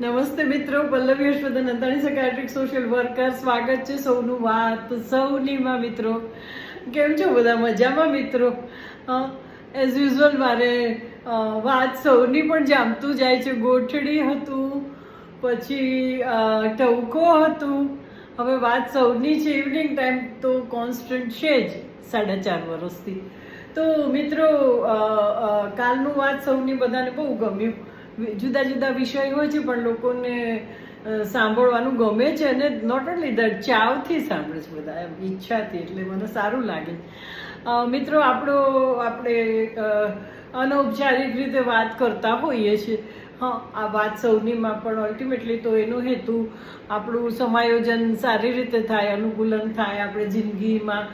નમસ્તે મિત્રો, Pallavi Harshvardhan Antani psychiatric social worker સ્વાગત છે સૌનું વાત સૌનીમાં મિત્રો. કેમ છો બધા? મજામાં મિત્રો? એઝ યુઝવલ મારે વાત સૌની પણ જામતું જાય છે. ગોઠડી હતું, પછી ટવકો હતું. હવે વાત સૌની છે ઇવનિંગ ટાઈમ તો કોન્સ્ટન્ટ છે જ, સાડા ચાર વર્ષથી તો મિત્રો કાલનું વાત સૌની બધાને બહુ ગમ્યું. જુદા જુદા વિષય હોય છે, પણ લોકોને સાંભળવાનું ગમે છે અને નોટ ઓનલી દેટ ચાવથી સાંભળે છે બધા, એમ, ઈચ્છાથી, એટલે મને સારું લાગે. મિત્રો, આપણો, આપણે અનૌપચારિક રીતે વાત કરતા હોઈએ છીએ. હા, આ વાત સૌનીમાં પણ અલ્ટિમેટલી તો એનો હેતુ આપણું સમાયોજન સારી રીતે થાય, અનુકૂલન થાય, આપણે જિંદગીમાં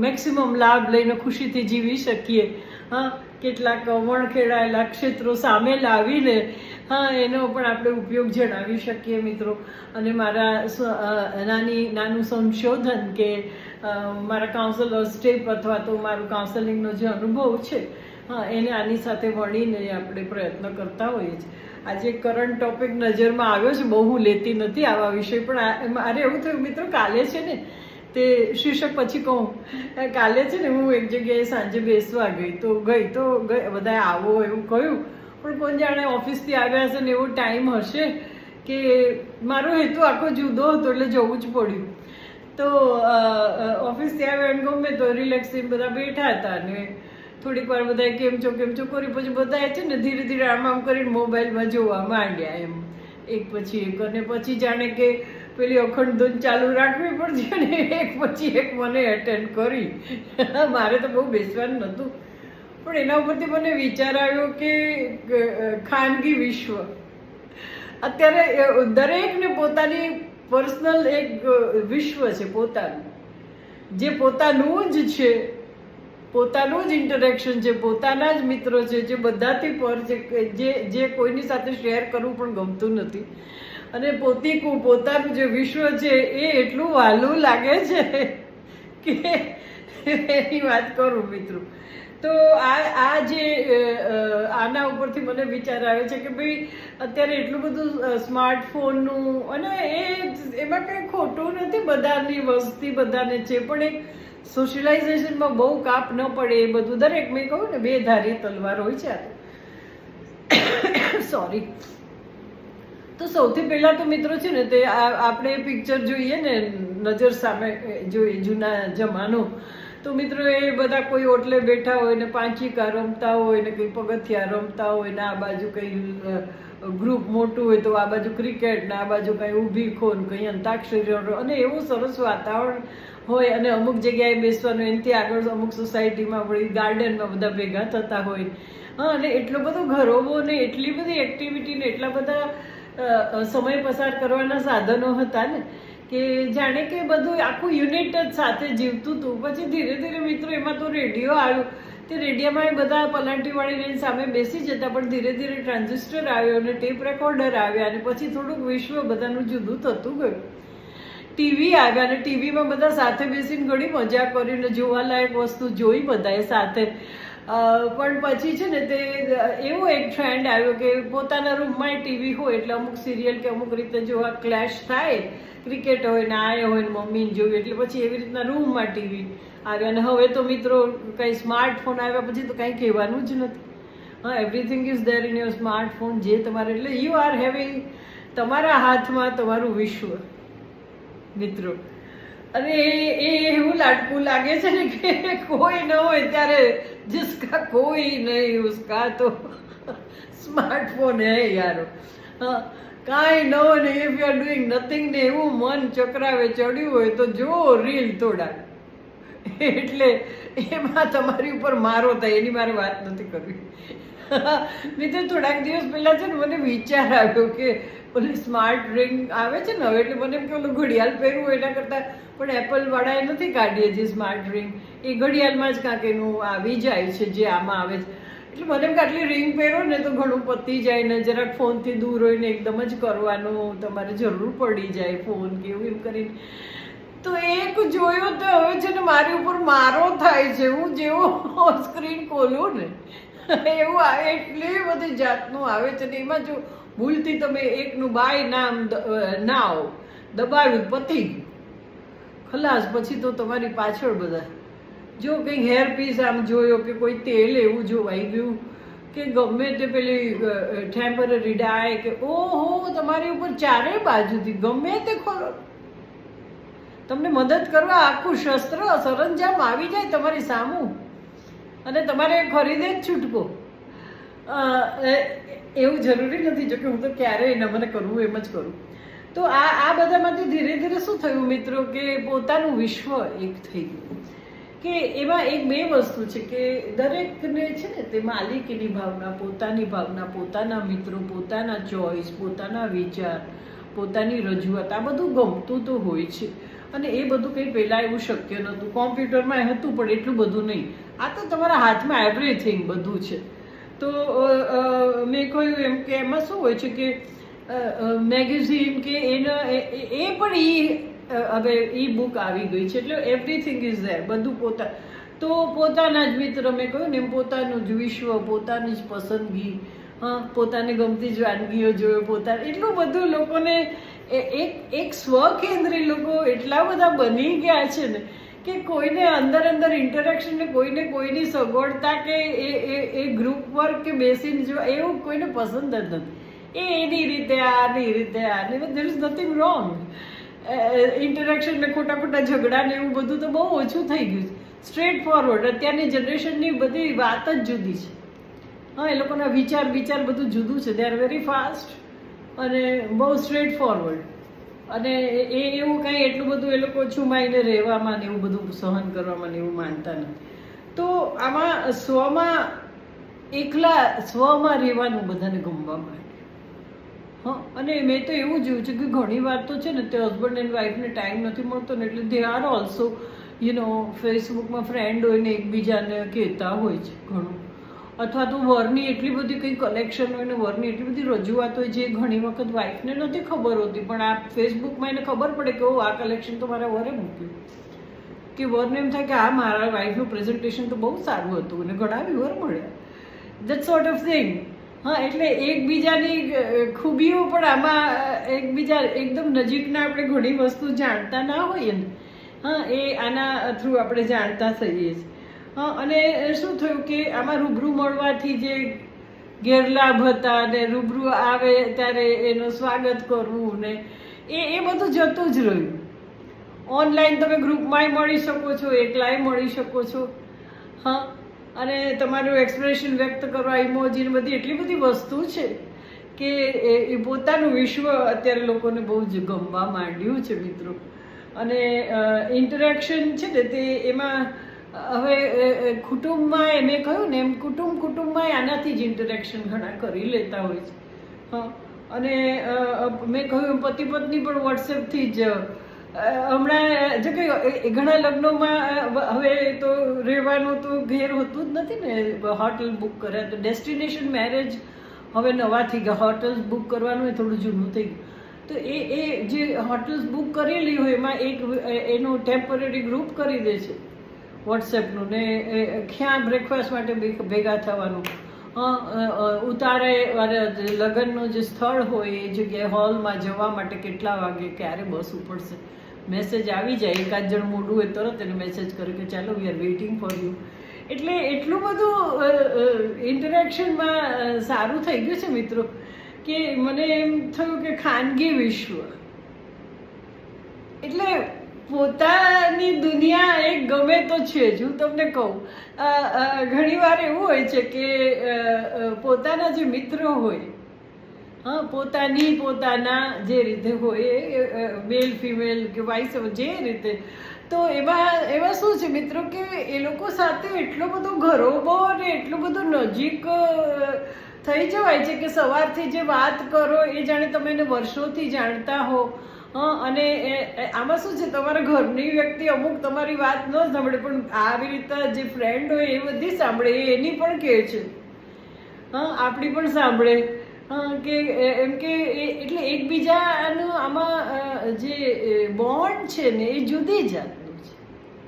મેક્સિમમ લાભ લઈને ખુશીથી જીવી શકીએ. હા કેટલાક વણખેડાયેલા ક્ષેત્રો સામે લાવીને, હા, એનો પણ આપણે ઉપયોગ જણાવી શકીએ મિત્રો. અને મારા નાની, નાનું સંશોધન કે મારા કાઉન્સલર સ્ટેપ અથવા તો મારું કાઉન્સેલિંગનો જે અનુભવ છે, હા, એને આની સાથે વણીને આપણે પ્રયત્ન કરતા હોઈએ છીએ. આજે કરંટ ટોપિક નજરમાં આવ્યો છે, બહુ લેતી નથી આવા વિષય, પણ મારે એવું થયું મિત્રો, કાલે છે ને તે શીર્ષક પછી કહું. કાલે છે ને હું એક જગ્યાએ સાંજે બેસવા ગઈ તો ગઈ તો બધા આવો એવું કહ્યું. પણ કોણ જાણે ઓફિસથી આવ્યા હશે ને એવો ટાઈમ હશે કે મારો હેતુ આખો જુદો હતો એટલે જવું જ પડ્યું. તો ઓફિસથી આવ્યા અને ગમે તો રિલેક્સ બધા બેઠા હતા ને થોડીક વાર બધાએ કેમ છો કેમ છો કરી પછી બધાએ છે ને ધીરે ધીરે આમ આમ કરીને મોબાઈલમાં જોવા માંડ્યા એમ. એક પછી એક અને પછી જાણે કે પેલી અખંડ ધૂન ચાલુ રાખવી પડશે ને એક પછી એક મને એટેન્ડ કરી. મારે તો બહુ બેસવાનું નહોતું. પણ એના ઉપરથી મને વિચાર આવ્યો કે ખાનગી વિશ્વ. અત્યારે દરેકને પોતાની પર્સનલ એક વિશ્વ છે પોતાનું. જે પોતાનું જ છે, પોતાનું જ ઇન્ટરેક્શન છે, પોતાના જ મિત્રો છે, જે બધાથી પર છે જે જે કોઈની સાથે શેર કરવું પણ ગમતું નથી. અને પોતીકું પોતાનું જે વિશ્વ છે એ એટલું વાલું લાગે છે કે એની વાત કરું મિત્રો. તો આ આ જે આના ઉપરથી મને વિચાર આવે છે કે ભાઈ અત્યારે એટલું બધું સ્માર્ટફોનનું અને એ એમાં કંઈ ખોટું નથી બધાની વસ્તી બધાને છે, પણ એક સોશિયલાઇઝેશનમાં બહુ કાપ ન પડે એ બધું. દરેક મેં કહું ને, બે ધારી તલવાર હોય છે સોરી તો સૌથી પહેલા તો મિત્રો છે ને તે આપણે પિક્ચર જોઈએ ને નજર સામે જોઈએ જૂના જમાનો. તો મિત્રો એ બધા કોઈ ઓટલે બેઠા હોય ને પાંચીકા રમતા હોય ને કંઈ પગથિયા રમતા હોય ને આ બાજુ કંઈ ગ્રુપ મોટું હોય તો આ બાજુ ક્રિકેટ ને આ બાજુ કંઈ ઊભી ખોન, કંઈ અંતાક્ષરી અને એવું સરસ વાતાવરણ હોય અને અમુક જગ્યાએ બેસવાનું એનાથી આગળ અમુક સોસાયટીમાં વળી ગાર્ડનમાં બધા ભેગા થતા હોય. હા, અને એટલો બધો ઘરોબો ને એટલી બધી એક્ટિવિટી ને એટલા બધા સમય પસાર કરવાના સાધનો હતા ને, કે જાણે કે બધું આખું યુનિટ જ સાથે જીવતું હતું. પછી ધીરે ધીરે મિત્રો એમાં તો રેડિયો આવ્યો. તે રેડિયોમાં એ બધા પલાંટીવાળી વાળીને સામે બેસી જતા, પણ ધીરે ધીરે ટ્રાન્ઝિસ્ટર આવ્યો અને ટેપ રેકોર્ડર આવ્યા અને પછી થોડુંક વિશ્વ બધાનું જુદું થતું ગયું. ટીવી આવ્યા અને ટીવીમાં બધા સાથે બેસીને ઘણી મજા કરી અને જોવાલાયક વસ્તુ જોઈ બધાએ સાથે. પણ પછી છે ને તે એવો એક ટ્રેન્ડ આવ્યો કે પોતાના રૂમમાં ટીવી હોય એટલે અમુક સિરિયલ કે અમુક રીતે જોવા ક્લેશ થાય ક્રિકેટ હોય ને આ હોય ને મમ્મીને જોયું એટલે પછી એવી રીતના રૂમમાં ટીવી આવ્યા અને હવે તો મિત્રો કંઈ સ્માર્ટફોન આવ્યા પછી તો કંઈ કહેવાનું જ નથી. હા everything is there in your smartphone જે તમારે, એટલે યુ આર હેવિંગ તમારા હાથમાં તમારું વિશ્વ, મિત્રો. અને એ એવું લાટકું લાગે છે ને કે કોઈ ન હોય ત્યારે जिसका કોઈ નહીં ઉસકા તો સ્માર્ટફોન હે યારો હા કાંઈ ન હોય ને if you are doing nothing ને એવું મન ચક્રાવે ચડ્યું હોય તો જો રીલ થોડા એટલે એમાં તમારી ઉપર મારો થાય એની મારે વાત નથી કરવી મિત્રો થોડાક દિવસ પહેલા છે ને મને વિચાર આવ્યો કે ઓલી સ્માર્ટ રિંગ આવે છે ને, હવે એટલે મને એમ કે ઓલું ઘડિયાળ પહેરવું એના કરતાં પણ એપલ વાળાએ નથી કાઢી હજી સ્માર્ટ રિંગ એ ઘડિયાળમાં જ કાંક એનું આવી જાય છે, જે આમાં આવે છે. એટલે મને એમ કે આટલી રિંગ પહેરો ને તો ઘણું પતી જાય ને જરાક ફોનથી દૂર હોય ને એકદમ જ કરવાનું તમારે જરૂર પડી જાય ફોન કે એવું એમ કરીને. તો એક જોયો તો હવે છે ને મારી ઉપર મારો થાય છે, હું જેવો સ્ક્રીન ખોલું ને, એવું આવે એટલી બધી જાતનું આવે છે ને, એમાં જો ભૂલથી તમે એકનું બાય નામ નાવ દબાવ્યું, પતી ખલાસ પછી તો તમારી પાછળ બધા. જો કંઈ હેર પીસ આમ જોયો કે કોઈ તેલ એવું જોવાઈ ગયું કે ગમે તે પેલી ટેમ્પરરી ડાય કે ઓહો, તમારી ઉપર ચારે બાજુથી ગમે તે ખોલો તમને મદદ કરવા આખું શસ્ત્ર સરંજામ આવી જાય તમારી સામું. અને તમારે ખરીદે જ છૂટકો. એવું જરૂરી નથી જો કે હું તો ક્યારેય ન મને કરવું એમ જ કરું. તો આ આ બધામાંથી ધીરે ધીરે શું થયું મિત્રો, કે પોતાનું વિશ્વ એક થઈ ગયું. કે એમાં એક બે વસ્તુ છે, કે દરેકને છે ને તે માલિકીની ભાવના, પોતાની ભાવના, પોતાના મિત્રો, પોતાના ચોઈસ પોતાના વિચાર, પોતાની રજૂઆત, આ બધું ગમતું તો હોય છે. અને એ બધું કંઈ પહેલાં એવું શક્ય નહોતું. કોમ્પ્યુટરમાં હતું, પણ એટલું બધું નહીં. આ તો તમારા હાથમાં એવરીથિંગ બધું છે. તો મેં કહ્યું એમ કે એમાં શું હોય છે કે મેગેઝિન કે એના, એ, એ- એ પણ ઈ હવે ઈ બુક આવી ગઈ છે, એટલે એવરીથિંગ ઇઝ ધેર બધું પોતા, તો પોતાના જ મિત્ર મેં કહ્યું ને પોતાનું જ વિશ્વ, પોતાની જ પસંદગી, હા, પોતાને ગમતી જ વાનગીઓ જોયો, પોતા, એટલું બધું લોકોને, એ- એક એક સ્વકેન્દ્રી લોકો એટલા બધા બની ગયા છે ને કે કોઈને અંદર અંદર ઇન્ટરેક્શન ને કોઈને કોઈની સગવડતા કે એ એ એ ગ્રુપ વર્ક કે બેસીને જો એવું કોઈને પસંદ જ નથી. એ એની રીતે, આની રીતે, આની there is nothing wrong interaction ને ખોટા ખોટા ઝઘડા ને એવું બધું તો બહુ ઓછું થઈ ગયું છે. સ્ટ્રેટ ફોરવર્ડ અત્યારની જનરેશનની બધી વાત જ જુદી છે. હા, એ લોકોના વિચાર વિચાર બધું જુદું છે. દે આર વેરી ફાસ્ટ અને બહુ સ્ટ્રેટ ફોરવર્ડ અને એ એવું કંઈ એટલું બધું એ લોકો છુમાઈને રહેવામાં ને એવું બધું સહન કરવામાં ને એવું માનતા નથી. તો આમાં સ્વમાં એકલા સ્વમાં રહેવાનું બધાને ગમવા માંડે હા, અને મેં તો એવું જોયું છે કે ઘણી વાર તો છે ને તે હસબન્ડ એન્ડ વાઈફને ટાઈમ નથી મળતો ને એટલે they are also you know ફેસબુકમાં friend હોય ને એકબીજાને કહેતા હોય છે ઘણું. અથવા તો વરની એટલી બધી કંઈ કલેક્શન હોય ને વરની એટલી બધી રજૂઆત હોય જે ઘણી વખત વાઈફને નથી ખબર હોતી, પણ આ ફેસબુકમાં એને ખબર પડે કે આ કલેક્શન તો મારા વરે મૂક્યું. કે વરને એમ થાય કે, આ મારા વાઈફનું પ્રેઝન્ટેશન તો બહુ સારું હતું અને ઘણા વ્યુઅર મળ્યા. દેટ સોર્ટ ઓફ થિંગ હા, એટલે એકબીજાની ખૂબીઓ પણ આમાં એકબીજા એકદમ નજીકના આપણે ઘણી વસ્તુ જાણતા ના હોઈએ ને. હા, એ આના થ્રુ આપણે જાણતા થઈએ છીએ. અને શું થયું કે આમાં રૂબરૂ મળવાથી જે ગેરલાભ હતા ને રૂબરૂ આવે ત્યારે એનું સ્વાગત કરવું ને એ એ બધું જતું જ રહ્યું. ઓનલાઈન તમે ગ્રુપમાંય મળી શકો છો, એકલાય મળી શકો છો. હા, અને તમારું એક્સપ્રેશન વ્યક્ત કરવા ઇમોજી ને બધી એટલી બધી વસ્તુ છે કે એ પોતાનું વિશ્વ અત્યારે લોકોને બહુ જ ગમવા માંડ્યું છે મિત્રો. અને ઇન્ટરેક્શન છે ને તે એમાં હવે કુટુંબમાં એ મેં કહ્યું ને એમ, કુટુંબ કુટુંબમાં આનાથી જ ઇન્ટરેક્શન ઘણા કરી લેતા હોય છે. અને મેં કહ્યું પતિ પત્ની પણ વોટ્સએપથી જ હમણાં જો કે ઘણા લગ્નોમાં હવે તો રહેવાનું તો ઘેર હોતું જ નથી ને, હોટલ બુક કર્યા તો ડેસ્ટિનેશન મેરેજ હવે નવા થઈ ગયા હોટલ્સ બુક કરવાનું એ થોડું જૂનું થઈ ગયું. તો એ એ જે હોટલ્સ બુક કરેલી હોય એમાં એક એનું ટેમ્પરરી ગ્રુપ કરી દે છે. વોટ્સએપનું ને ક્યાં બ્રેકફાસ્ટ માટે ભેગા થવાનું. ઉતારે લગ્નનું જે સ્થળ હોય, એ જગ્યાએ હોલમાં જવા માટે કેટલા વાગે ક્યારે બસ ઉપડશે? મેસેજ આવી જાય, એકાદ જણ મોડું હોય તરત એને મેસેજ કરે કે ચાલો we are waiting for you એટલે એટલું બધું ઇન્ટરેક્શનમાં સારું થઈ ગયું છે મિત્રો, કે મને એમ થયું કે ખાનગી વિશ્વ. એટલે પોતાની દુનિયા એક ગમે તો છે જ, હું તમને કહું. ઘણીવાર એવું હોય છે કે પોતાના જે મિત્રો હોય, હા, પોતાની પોતાના જે રીતે હોય મેલ ફિમેલ કે વાઇસ જે રીતે. તો એમાં એમાં શું છે મિત્રો કે એ લોકો સાથે એટલો બધો ઘરોબો અને એટલું બધું નજીક થઈ જવાય છે કે સવારથી જે વાત કરો, એ જાણે તમે એને વર્ષોથી જાણતા હા. અને આમાં શું છે, તમારા ઘરની વ્યક્તિ અમુક તમારી વાત ન સાંભળે, પણ આવી રીતે જે ફ્રેન્ડ હોય એ બધી સાંભળે એની પણ કહે છે. હા, આપણી પણ સાંભળે. કે એમ કે એટલે એકબીજાનું આમાં જે બોન્ડ છે ને, એ જુદી જાતનું છે,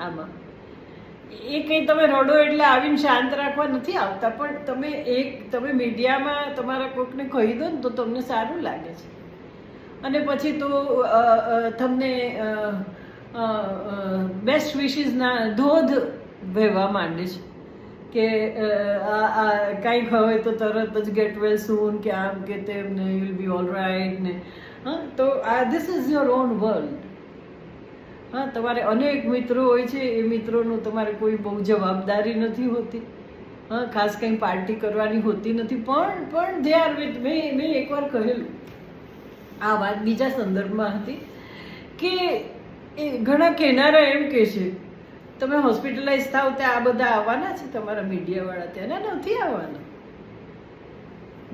આમાં. એ કંઈ તમે રડો એટલે આવીને શાંત રાખવા નથી આવતા, પણ તમે એક, તમે મીડિયામાં તમારા કોઈકને કહી દો ને, તો તમને સારું લાગે છે. અને પછી તો તમને બેસ્ટ વિશીસના ધોધ વહેવા માંડે છે. કે આ કાંઈક હવે તો તરત જ ગેટ વેલ સૂન કે આમ કે તેમ ને you will be all right ને. હા, તો આ this is your own world હા, તમારે અનેક મિત્રો હોય છે, એ મિત્રોનું તમારે કોઈ બહુ જવાબદારી નથી હોતી. હા, ખાસ કંઈ પાર્ટી કરવાની હોતી નથી. પણ પણ દે આર વિથ મેં મેં એકવાર કહેલું. આ વાત બીજા સંદર્ભમાં હતી કે એ ઘણા કહેનારા એમ કહે છે, તમે હોસ્પિટલાઇઝ થાવ ત્યાં આ બધા આવવાના છે તમારા મીડિયાવાળા ત્યાં? નથી આવવાના.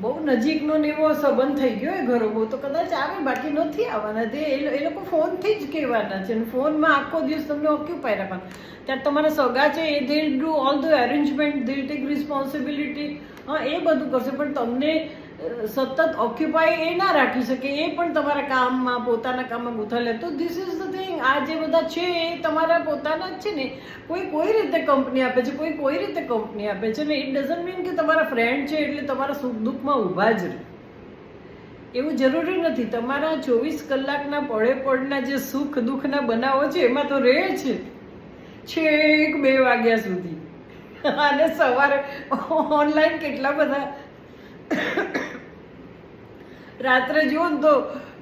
બહુ નજીકનો ને એવો સંબંધ થઈ ગયો એ ઘરો બહુ તો કદાચ આવે, બાકી નથી આવવાના. તે એ લોકો ફોનથી જ કહેવાના છે અને ફોનમાં આખો દિવસ તમને ઓક્યુપાય રાખવાના. ત્યારે તમારા સગા છે એ they'll do all the arrangement they'll take responsibility હા, એ બધું કરશે. પણ તમને સતત ઓક્યુપાય એ ના રાખી શકે, એ પણ તમારા કામમાં, પોતાના કામમાં ગુથાલે તો ધીસ ઇઝ ધ થિંગ આ જે બધા છે, એ તમારા પોતાના જ છે ને. કોઈ કોઈ રીતે કંપની આપે છે, કોઈ કોઈ રીતે કંપની આપે છે ને ઇટ ડઝન્ટ મીન કે તમારા ફ્રેન્ડ છે એટલે તમારા સુખ દુઃખમાં ઊભા જ રહે. એવું જરૂરી નથી. તમારા ચોવીસ કલાકના પડે પડના જે સુખ દુઃખના બનાવો છે, એમાં તો રહે છે છેક બે વાગ્યા સુધી. અને સવારે ઓનલાઈન કેટલા બધા રાત્રે જુઓ ને તો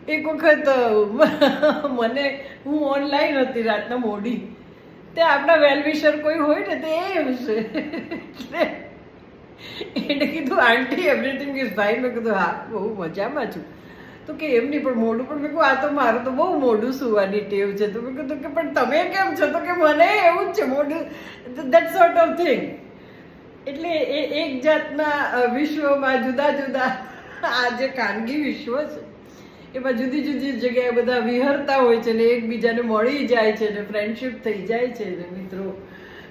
એક વખત મને, હું ઓનલાઈન હતી રાતના મોડી. તે આપણા વેલવિશર કોઈ હોય ને તે એમ છે. એને કીધું આંટી એવરીથિંગ ઇઝ ફાઇન મેં કીધું, હા, બહુ મજામાં છું. તો કે એમ નહીં પણ મોડું. પણ મેં કહું આ તો મારું તો બહુ મોઢું સુવાની ટેવ છે. તો મેં કીધું કે, પણ તમે કેમ છો? તો કે, મને એવું જ છે, મોડું. દેટ સોર્ટ ઓફ થિંગ એટલે એ, એક જાતના વિશ્વમાં જુદા જુદા આ જે ખાનગી વિશ્વ છે, એમાં જુદી જુદી જગ્યાએ બધા વિહરતા હોય છે ને એકબીજાને મળી જાય છે ને ફ્રેન્ડશિપ થઈ જાય છે ને મિત્રો.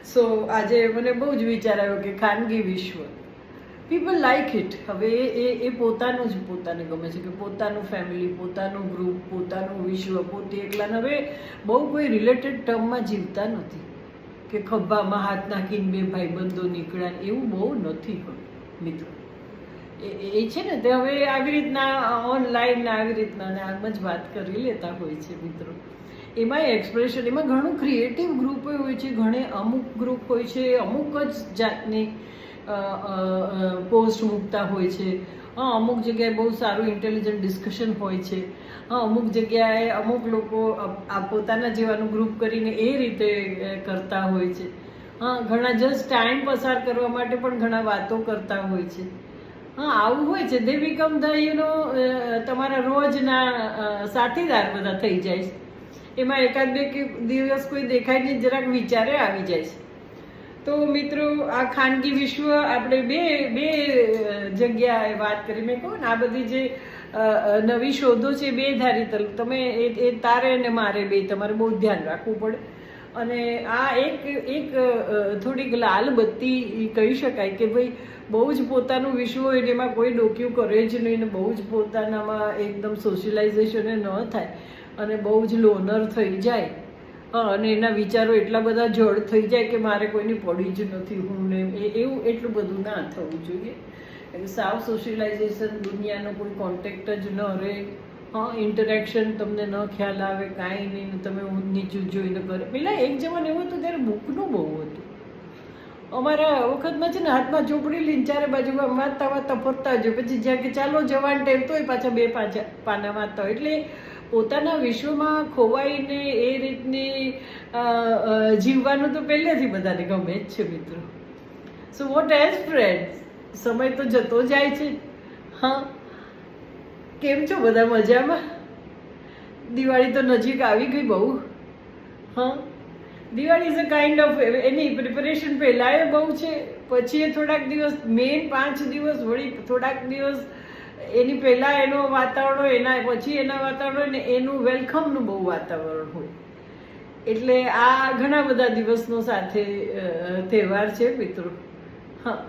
સો આજે મને બહુ જ વિચાર આવ્યો કે ખાનગી વિશ્વ. પીપલ લાઈક ઇટ હવે એ એ પોતાનું જ પોતાને ગમે છે કે પોતાનું ફેમિલી પોતાનું ગ્રુપ પોતાનું વિશ્વ, પોતે એકલાને હવે બહુ કોઈ રિલેટેડ ટર્મમાં જીવતા નથી. કે ખભામાં હાથ નાખીને બે ભાઈબંધો નીકળ્યા એવું બહુ નથી હવે મિત્રો. એ- છે ને, તે હવે આવી રીતના ઓનલાઈન આવી રીતના ને આમ જ વાત કરી લેતા હોય છે મિત્રો. એમાં એક્સપ્રેશન એમાં ઘણું ક્રિએટિવ ગ્રુપ હોય છે, ઘણે અમુક ગ્રુપ હોય છે, અમુક જ જાતની પોસ્ટ મૂકતા હોય છે. હા, અમુક જગ્યાએ બહુ સારું ઇન્ટેલિજન્ટ ડિસ્કશન હોય છે. હા, અમુક જગ્યાએ અમુક લોકો આ પોતાના જેવાનું ગ્રુપ કરીને એ રીતે કરતા હોય છે. હા, ઘણા જસ્ટ ટાઈમ પસાર કરવા માટે પણ ઘણા વાતો કરતા હોય છે. હા, આવું હોય છે. They become the you know તમારા રોજના સાથીદાર બધા થઈ જાય છે. એમાં એકાદ બે દિવસ કોઈ દેખાય નહીં, જરાક વિચારે આવી જાય છે. તો મિત્રો, આ ખાનગી વિશ્વ આપણે બે બે જગ્યાએ વાત કરી. મેં કહું ને, આ બધી જે નવી શોધો છે બે ધારી તમે એ તારે ને મારે બે તમારે બહુ ધ્યાન રાખવું પડે. અને આ એક એક થોડીક લાલ બત્તી કહી શકાય કે ભાઈ બહુ જ પોતાનું વિશ્વ હોય એમાં કોઈ ડોક્યું કરે જ નહીં ને બહુ જ પોતાનામાં એકદમ સોશિયલાઇઝેશન ન થાય અને બહુ જ લોનર થઈ જાય. અને એના વિચારો એટલા બધા જડ થઈ જાય કે મારે કોઈની પડી જ નથી હું ને એવું એટલું બધું ના થવું જોઈએ. સાવ સોશિયલાઇઝેશન દુનિયાનો કોઈ કોન્ટેક્ટ જ ન રહે. ઇન્ટરેક્શન તમને ન ખ્યાલ આવે, કાંઈ નહીં તમે ઊંચ નીચું જોઈને કરે પેલા એક જમાન એવું હતું, ત્યારે બુકનું બહુ હતું. અમારા વખતમાં છે ને, હાથમાં ચોપડી લઈને ચારે બાજુ આમ વાંચતા વાંચતા ફરતા જ પછી જ્યાં કે ચાલો જવાન ટાઈમ તોય પાછા બે પાછા પાના વાંચતા એટલે પોતાના વિશ્વમાં ખોવાઈને એ રીતની જીવવાનું તો પહેલેથી બધાને ગમે જ છે, મિત્રો. સો વોટ એઝ ફ્રેન્ડ સમય તો જતો જાય છે. હા. કેમ છો બધા મજામાં? દિવાળી તો નજીક આવી ગઈ બહુ. હા? Diwali is a kind of any preparation પહેલાં એ બહુ છે, પછી એ થોડાક દિવસ મેઇન પાંચ દિવસ વળી થોડાક દિવસ એની પહેલાં એનું વાતાવરણ હોય, એના પછી એના વાતાવરણ હોય ને એનું વેલકમનું બહુ વાતાવરણ હોય. એટલે આ ઘણા બધા દિવસનો સાથે તહેવાર છે મિત્રો. હા.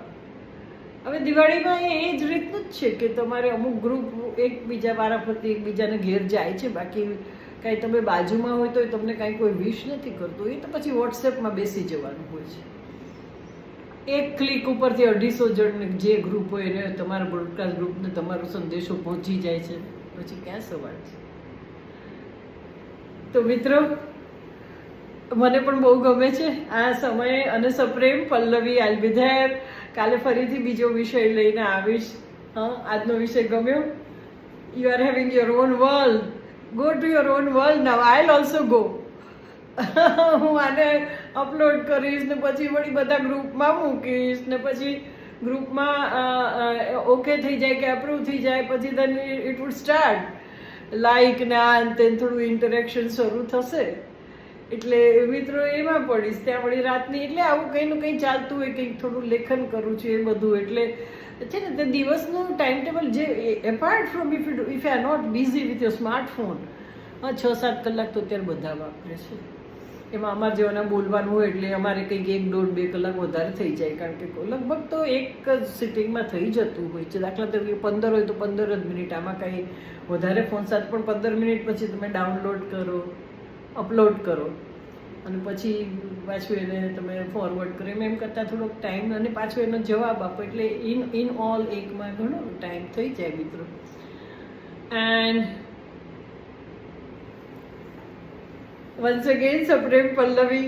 હવે દિવાળીમાં એ એ જ રીતનું જ છે કે તમારે અમુક ગ્રુપ એકબીજા વારાફરતી એકબીજાને ઘેર જાય છે, બાકી કાંઈ તમે બાજુમાં હોય તો તમને કાંઈ કોઈ વિશ નથી કરતું. એ તો પછી વોટ્સએપમાં બેસી જવાનું હોય છે. એક ક્લિક ઉપરથી અઢીસો જણ જે ગ્રુપ હોય એને તમારા બ્રોડકાસ્ટ ગ્રુપને તમારો સંદેશો પહોંચી જાય છે. પછી ક્યાં સવાલ છે? તો મિત્રો, મને પણ બહુ ગમે છે. આ સમયે અને સપ્રેમ, પલ્લવી આઈ બી ધેર કાલે ફરીથી બીજો વિષય લઈને આવીશ. હા, આજનો વિષય ગમ્યો? You are having your own world go to your own world now I'll also go હું આને અપલોડ કરીશ ને પછી વળી બધા ગ્રુપમાં મૂકીશ ને પછી ગ્રુપમાં ઓકે થઈ જાય કે અપ્રૂવ થઈ જાય, પછી ધન ઇટ વુડ સ્ટાર્ટ લાઈક ને આ ને થોડું ઇન્ટરેક્શન શરૂ થશે. એટલે મિત્રો એમાં પડીશ. ત્યાં વળી રાતની એટલે આવું કંઈ નું કંઈ ચાલતું હોય, કંઈક થોડું લેખન કરું છું એ બધું. એટલે છે ને, તે દિવસનું ટાઈમ ટેબલ જે apart from if if are not busy with your smartphone હા, છ, સાત કલાક તો અત્યારે બધા વાપરે છે. એમાં અમારે જેવાના બોલવાનું હોય એટલે અમારે કંઈક એક દોઢ, બે કલાક વધારે થઈ જાય. કારણ કે લગભગ તો એક જ સિટિંગમાં થઈ જતું હોય છે. દાખલા તરીકે પંદર હોય તો પંદર જ મિનિટ. આમાં કાંઈ વધારે ફોન સાથે પણ પંદર મિનિટ પછી તમે ડાઉનલોડ કરો. અપલોડ કરો. અને પછી પાછું એને તમે ફોરવર્ડ કરો. એમ એમ કરતાં થોડોક ટાઈમ અને પાછો એનો જવાબ આપો. એટલે ઇન ઇન ઓલ એકમાં ઘણો ટાઈમ થઈ જાય મિત્રો. એન્ડ વન્સ અગેન સપ્રેમ pallavi